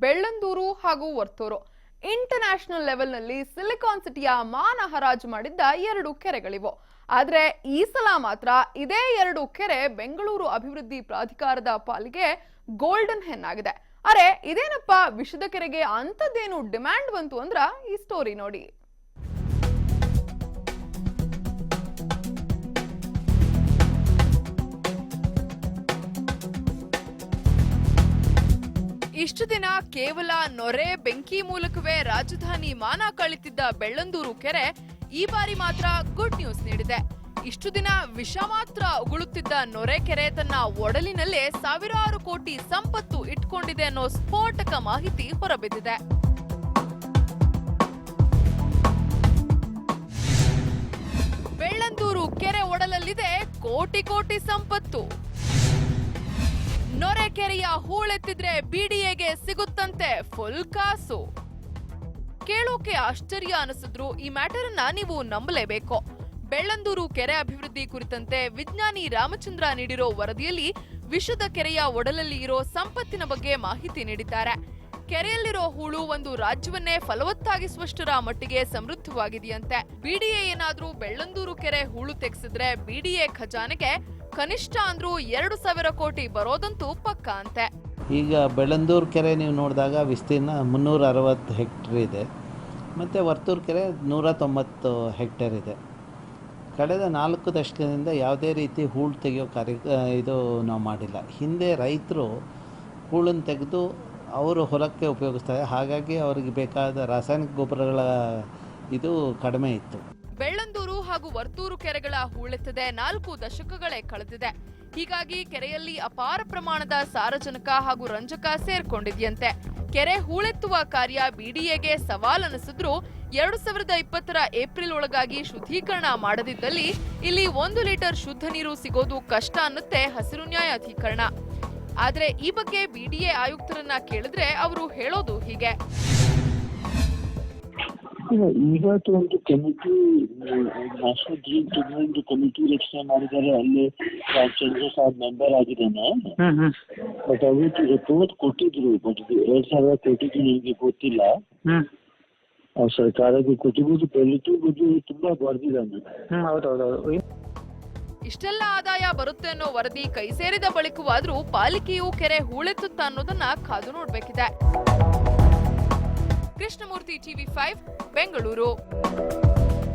ಬೆಳ್ಳಂದೂರು ಹಾಗೂ Varthur. International ಲೆವೆಲ್ನಲ್ಲಿ silicon ಸಿಟಿಯ ಮಾನ ಹರಾಜು ಮಾಡಿದ್ದ ಎರಡು ಕೆರೆಗಳಿವು. ಆದ್ರೆ ಈ ಸಲ ಮಾತ್ರ ಇದೇ ಎರಡು ಕೆರೆ ಬೆಂಗಳೂರು ಅಭಿವೃದ್ಧಿ ಪ್ರಾಧಿಕಾರದ ಪಾಲಿಗೆ ಗೋಲ್ಡನ್ ಹೆನ್ ಆಗಿದೆ. ಅರೆ, ಇದೇನಪ್ಪ ವಿಷದ ಕೆರೆಗೆ ಅಂಥದ್ದೇನು ಡಿಮ್ಯಾಂಡ್ ಬಂತು ಅಂದ್ರ ಈ ಸ್ಟೋರಿ ನೋಡಿ. ಇಷ್ಟು ದಿನ ಕೇವಲ ನೊರೆ, ಬೆಂಕಿ ಮೂಲಕವೇ ರಾಜಧಾನಿ ಮಾನ ಕಳಿತಿದ್ದ ಬೆಳ್ಳಂದೂರು ಕೆರೆ ಈ ಬಾರಿ ಮಾತ್ರ ಗುಡ್ ನ್ಯೂಸ್ ನೀಡಿದೆ. ಇಷ್ಟು ದಿನ ವಿಷ ಮಾತ್ರ ಉಗುಳುತ್ತಿದ್ದ ನೊರೆ ಕೆರೆ ತನ್ನ ಒಡಲಿನಲ್ಲೇ ಸಾವಿರಾರು ಕೋಟಿ ಸಂಪತ್ತು ಇಟ್ಕೊಂಡಿದೆ ಅನ್ನೋ ಸ್ಫೋಟಕ ಮಾಹಿತಿ ಹೊರಬಿದ್ದಿದೆ. ಬೆಳ್ಳಂದೂರು ಕೆರೆ ಒಡಲಲ್ಲಿದೆ ಕೋಟಿ ಕೋಟಿ ಸಂಪತ್ತು. ನೊರೆ ಕೆರೆಯ ಹೂಳೆತ್ತಿದ್ರೆ ಬಿಡಿಎಗೆ ಸಿಗುತ್ತಂತೆ ಫುಲ್ ಕಾಸು. ಕೇಳೋಕೆ ಆಶ್ಚರ್ಯ ಅನಿಸಿದ್ರು ಈ ಮ್ಯಾಟರ್ ಅನ್ನ ನೀವು ನಂಬಲೇಬೇಕು. ಬೆಳ್ಳಂದೂರು ಕೆರೆ ಅಭಿವೃದ್ಧಿ ಕುರಿತಂತೆ ವಿಜ್ಞಾನಿ ರಾಮಚಂದ್ರ ನೀಡಿರೋ ವರದಿಯಲ್ಲಿ ವಿಷದ ಕೆರೆಯ ಒಡಲಲ್ಲಿ ಇರೋ ಸಂಪತ್ತಿನ ಬಗ್ಗೆ ಮಾಹಿತಿ ನೀಡಿದ್ದಾರೆ. ಕೆರೆಯಲ್ಲಿರೋ ಹೂಳು ಒಂದು ರಾಜ್ಯವನ್ನೇ ಫಲವತ್ತಾಗಿಸುವಷ್ಟರ ಮಟ್ಟಿಗೆ ಸಮೃದ್ಧವಾಗಿದೆಯಂತೆ. ಬಿಡಿಎ ಏನಾದ್ರೂ ಬೆಳ್ಳಂದೂರು ಕೆರೆ ಹೂಳು ತೆಗೆಸಿದ್ರೆ ಬಿಡಿಎ ಖಜಾನೆಗೆ ಕನಿಷ್ಠ ಅಂದ್ರೂ ಎರಡು ಸಾವಿರ ಕೋಟಿ ಬರೋದಂತೂ ಪಕ್ಕ ಅಂತೆ. ಈಗ ಬೆಳಂದೂರು ಕೆರೆ ನೀವು ನೋಡಿದಾಗ ವಿಸ್ತೀರ್ಣ ಮುನ್ನೂರ ಅರವತ್ತು ಹೆಕ್ಟರ್ ಇದೆ. ಮತ್ತು ವರ್ತೂರು ಕೆರೆ ನೂರ ತೊಂಬತ್ತು ಹೆಕ್ಟೇರ್ ಇದೆ. ಕಳೆದ ನಾಲ್ಕು ದಶಕದಿಂದ ಯಾವುದೇ ರೀತಿ ಹೂಳು ತೆಗೆಯೋ ಕಾರ್ಯ, ಇದು ನಾವು ಮಾಡಿಲ್ಲ. ಹಿಂದೆ ರೈತರು ಹೂಳನ್ನು ತೆಗೆದು ಅವರು ಹೊಲಕ್ಕೆ ಉಪಯೋಗಿಸ್ತಾರೆ. ಹಾಗಾಗಿ ಅವರಿಗೆ ಬೇಕಾದ ರಾಸಾಯನಿಕ ಗೊಬ್ಬರಗಳ ಇದು ಕಡಿಮೆ ಇತ್ತು. ಹಾಗೂ ವರ್ತೂರು ಕೆರೆಗಳ ಹೂಳೆತ್ತದೆ ನಾಲ್ಕು ದಶಕಗಳೇ ಕಳೆದಿದೆ. ಹೀಗಾಗಿ ಕೆರೆಯಲ್ಲಿ ಅಪಾರ ಪ್ರಮಾಣದ ಸಾರಜನಕ ಹಾಗೂ ರಂಜಕ ಸೇರ್ಕೊಂಡಿದೆಯಂತೆ. ಕೆರೆ ಹೂಳೆತ್ತುವ ಕಾರ್ಯ ಬಿಡಿಎಗೆ ಸವಾಲನಿಸಿದ್ರು ಎರಡು ಸಾವಿರದ ಇಪ್ಪತ್ತರ ಏಪ್ರಿಲ್ ಒಳಗಾಗಿ ಶುದ್ಧೀಕರಣ ಮಾಡದಿದ್ದಲ್ಲಿ ಇಲ್ಲಿ ಒಂದು ಲೀಟರ್ ಶುದ್ಧ ನೀರು ಸಿಗೋದು ಕಷ್ಟ ಅನ್ನುತ್ತೆ ಹಸಿರು ನ್ಯಾಯಾಧೀಕರಣ. ಆದ್ರೆ ಈ ಬಗ್ಗೆ ಬಿಡಿಎ ಆಯುಕ್ತರನ್ನ ಕೇಳಿದ್ರೆ ಅವರು ಹೇಳೋದು ಹೀಗೆ. ಇವತ್ತು ಒಂದು committee national green tribunal committee ರಚನೆ ಮಾಡಿದ್ದಾರೆ. ಅಲ್ಲಿ ಚಂದ್ರ ಸಾಹೇಬ್ ಮೆಂಬರ್ ಆಗಿದ್ದಾನೆ. ಬಟ್ ಅವತ್ತು ರಿಪೋರ್ಟ್ ಕೊಟ್ಟಿದ್ರು ಬಟ್ ಎರಡ್ ಸಾವಿರ ಕೊಟ್ಟಿದ್ದು ನನಗೆ ಗೊತ್ತಿಲ್ಲ. ಅವ್ರು ಸರ್ಕಾರಕ್ಕೆ ಕೊಟ್ಟಿರುವುದು ಬೆಳಿತು ಬಗ್ಗೆ ತುಂಬಾ ಬರ್ದಿದ್ದಾನೆ. ಇಷ್ಟೆಲ್ಲ ಆದಾಯ ಬರುತ್ತೆ ಅನ್ನೋ ವರದಿ ಕೈ ಸೇರಿದ ಬಳಿಕವಾದ್ರೂ ಪಾಲಿಕೆಯು ಕೆರೆ ಹೂಳೆತ್ತುತ್ತ ಅನ್ನೋದನ್ನ ಕಾದು ನೋಡ್ಬೇಕಿದೆ. Krishnamurthy TV five Bengaluru.